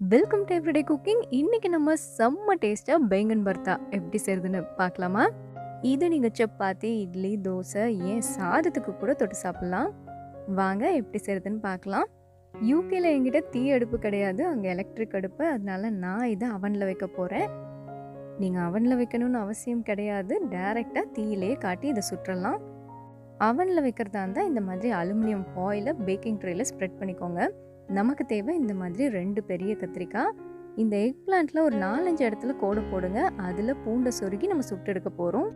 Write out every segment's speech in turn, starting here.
Welcome to everyday cooking இன்னைக்கு நம்ம செம்ம டேஸ்ட்டாக பேங்கன் பர்த்தா எப்படி செய்யறதுன்னு பார்க்கலாமா? இது நீங்கள் சப்பாத்தி இட்லி தோசை ஏன் சாதத்துக்கு கூட தொட்டு சாப்பிட்லாம். வாங்க எப்படி செய்யறதுன்னு பார்க்கலாம். யூகேல என்கிட்ட தீ அடுப்பு கிடையாது அங்கே எலக்ட்ரிக் அடுப்பு. அதனால நான் இதை அவனில் வைக்க போகிறேன் நீங்கள் அவனில் வைக்கணும்னு அவசியம் கிடையாது. டைரெக்டாக தீயிலே காட்டி இதை சுற்றலாம். அவனில் வைக்கிறதா இருந்தால் இந்த மாதிரி அலுமினியம் ஃபாயிலை பேக்கிங் ட்ரேயில் ஸ்ப்ரெட் பண்ணிக்கோங்க. நமக்கு தேவை இந்த மாதிரி ரெண்டு பெரிய கத்திரிக்காய் இந்த எக் பிளான்ட்ல ஒரு நாலஞ்சு இடத்துல கோடு போடுங்க. அதில் பூண்டை சொருகி நம்ம சுட்டு எடுக்க போகிறோம்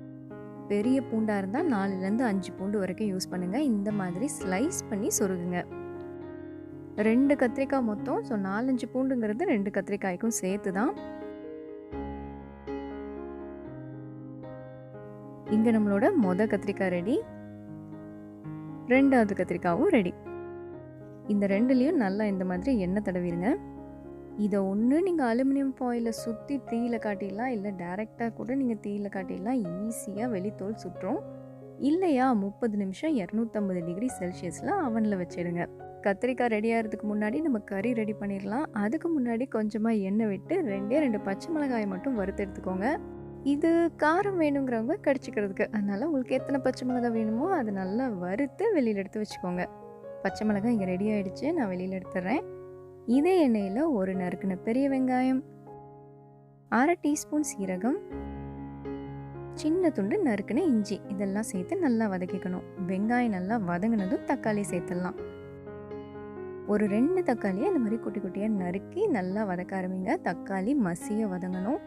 பெரிய பூண்டாக இருந்தால் நாலுலேருந்து அஞ்சு பூண்டு வரைக்கும் யூஸ் பண்ணுங்கள் இந்த மாதிரி ஸ்லைஸ் பண்ணி சொருகுங்க. ரெண்டு கத்திரிக்காய் மொத்தம் ஸோ நாலஞ்சு பூண்டுங்கிறது ரெண்டு கத்திரிக்காய்க்கும் சேர்த்து தான் இங்கே நம்மளோட மொத கத்திரிக்காய் ரெடி ரெண்டாவது கத்திரிக்காவும் ரெடி இந்த ரெண்டுலேயும் நல்லா இந்த மாதிரி எண்ணெய் தடவிடுங்க இதை ஒன்று நீங்கள் அலுமினியம் ஃபாயிலை சுற்றி தீயில காட்டிடலாம் இல்லை டைரெக்டாக கூட நீங்கள் தீயில காட்டிடலாம். ஈஸியாக வெளித்தோல் சுற்றும். இல்லையா முப்பது நிமிஷம் இரநூத்தம்பது டிகிரி செல்சியஸில் அவனில் வச்சிடுங்க. கத்திரிக்காய் ரெடி ஆகிறதுக்கு முன்னாடி நம்ம கறி ரெடி பண்ணிடலாம். அதுக்கு முன்னாடி கொஞ்சமாக எண்ணெய் விட்டு ரெண்டே ரெண்டு பச்சை மிளகாயை மட்டும் வறுத்து எடுத்துக்கோங்க. இது காரம் வேணுங்கிறவங்க கடிச்சிக்கிறதுக்கு. அதனால் உங்களுக்கு எத்தனை பச்சை மிளகாய் வேணுமோ அதை நல்லா வறுத்து வெளியில் எடுத்து வச்சுக்கோங்க. பச்சை மிளகாய் இங்கே ரெடி ஆகிடுச்சு நான் வெளியில் எடுத்துடுறேன் இதே எண்ணெயில் ஒரு நறுக்கின பெரிய வெங்காயம் அரை டீஸ்பூன் சீரகம் சின்ன துண்டு நறுக்கின இஞ்சி. இதெல்லாம் சேர்த்து நல்லா வதக்கிக்கணும். வெங்காயம் நல்லா வதங்கினதும் தக்காளி சேர்த்துடலாம். ஒரு ரெண்டு தக்காளியை இந்த மாதிரி குட்டி குட்டியாக நறுக்கி நல்லா வதக்க ஆரம்பிங்க. தக்காளி மசிய வதங்கணும்.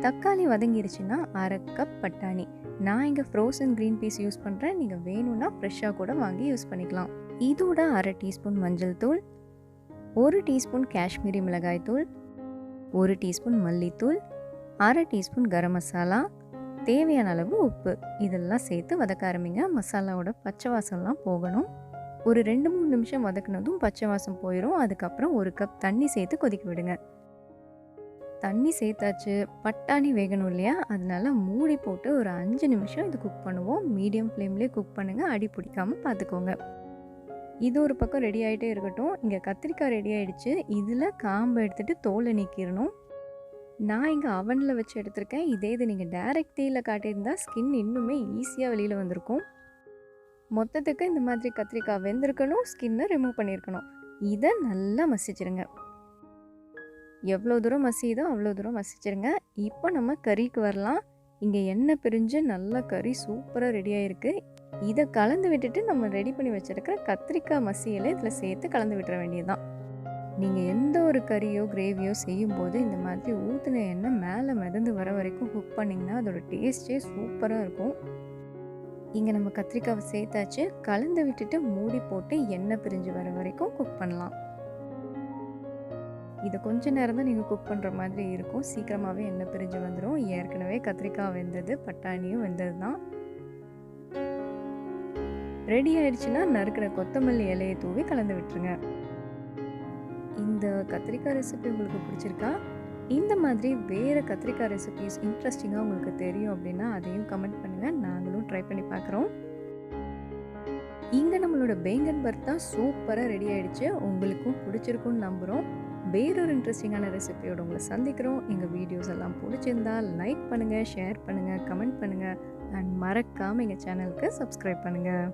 தக்காளி வதங்கிருச்சுன்னா அரை கப் பட்டாணி. நான் இங்கே ஃப்ரோசன் க்ரீன் பீஸ் யூஸ் பண்ணுறேன் நீங்கள் வேணும்னா ஃப்ரெஷ்ஷாக கூட வாங்கி யூஸ் பண்ணிக்கலாம். இதோட அரை டீஸ்பூன் மஞ்சள் தூள் ஒரு டீஸ்பூன் காஷ்மீரி மிளகாய் தூள் ஒரு டீஸ்பூன் மல்லித்தூள் அரை டீஸ்பூன் கரம் மசாலா தேவையான அளவு உப்பு. இதெல்லாம் சேர்த்து வதக்க ஆரம்பிங்க. மசாலாவோட பச்சை வாசம்லாம் போகணும். ஒரு ரெண்டு மூணு நிமிஷம் வதக்குனதும் பச்சை வாசம் போயிடும் அதுக்கப்புறம் ஒரு கப் தண்ணி சேர்த்து கொதிக்க விடுங்க. தண்ணி சேர்த்தாச்சு. பட்டாணி வேகணும் இல்லையா? அதனால மூடி போட்டு ஒரு அஞ்சு நிமிஷம் இது குக் பண்ணுவோம். மீடியம் ஃப்ளேம்லேயே குக் பண்ணுங்கள் அடி பிடிக்காமல் பார்த்துக்கோங்க. இது ஒரு பக்கம் ரெடி ஆகிட்டே இருக்கட்டும். இங்கே கத்திரிக்காய் ரெடி ஆகிடுச்சு இதில் காம்பை எடுத்துகிட்டு தோலை நீக்கிடணும். நான் இங்கே அவனில் வச்சு எடுத்திருக்கேன். இதே இது நீங்கள் டேரக்ட் தீயில் காட்டியிருந்தால் ஸ்கின் இன்னுமே ஈஸியாக வெளியில் வந்திருக்கும். மொத்தத்துக்கு இந்த மாதிரி கத்திரிக்காய் வெந்திருக்கணும். ஸ்கின்னை ரிமூவ் பண்ணியிருக்கணும். இதை நல்லா மசிச்சிருங்க. எவ்வளோ தூரம் மசியுதோ அவ்வளோ தூரம் மசிச்சிருங்க. இப்போ நம்ம கறிக்கு வரலாம். இங்கே எண்ணெய் பிரிஞ்சு நல்லா கறி சூப்பராக ரெடி ஆகிருக்கு இதை கலந்து விட்டுட்டு நம்ம ரெடி பண்ணி வச்சுருக்கிற கத்திரிக்காய் மசியலை இதில் சேர்த்து கலந்து விட்டுற வேண்டியதுதான். நீங்கள் எந்த ஒரு கறியோ கிரேவியோ செய்யும்போது இந்த மாதிரி ஊற்றின எண்ணெய் மேலே மிதந்து வர வரைக்கும் குக் பண்ணிங்கன்னா அதோட டேஸ்ட்டே சூப்பராக இருக்கும். இங்கே நம்ம கத்திரிக்காவை சேர்த்தாச்சு. கலந்து விட்டுட்டு மூடி போட்டு எண்ணெய் பிரிஞ்சு வர வரைக்கும் குக் பண்ணலாம். இதை கொஞ்ச நேரம் தான் நீங்கள் குக் பண்ணுற மாதிரி இருக்கும். சீக்கிரமாகவே எண்ணெய் பிரிஞ்சு வந்துடும் ஏற்கனவே கத்திரிக்காய் வெந்தது பட்டாணியும் வெந்தது தான் ரெடி ஆயிடுச்சுன்னா நறுக்கிற கொத்தமல்லி இலையை தூவி கலந்து விட்டுருங்க. இந்த கத்திரிக்காய் ரெசிபி உங்களுக்கு பிடிச்சிருக்கா? இந்த மாதிரி வேறு கத்திரிக்காய் ரெசிபிஸ் இன்ட்ரெஸ்டிங்காக உங்களுக்கு தெரியும் அப்படின்னா அதையும் கமெண்ட் பண்ணுங்கள் நாங்களும் ட்ரை பண்ணி பார்க்குறோம். இங்கே நம்மளோட பேங்கன் பர்த்தா சூப்பராக ரெடி ஆயிடுச்சு. உங்களுக்கும் பிடிச்சிருக்கும்னு நம்புகிறோம் வேறொரு இன்ட்ரெஸ்டிங்கான ரெசிபியோட உங்களை சந்திக்கிறோம். எங்கள் வீடியோஸ் எல்லாம் பிடிச்சிருந்தா லைக் பண்ணுங்கள் ஷேர் பண்ணுங்கள் கமெண்ட் பண்ணுங்கள் அண்ட் மறக்காமல் எங்கள் சேனலுக்கு சப்ஸ்கிரைப் பண்ணுங்கள்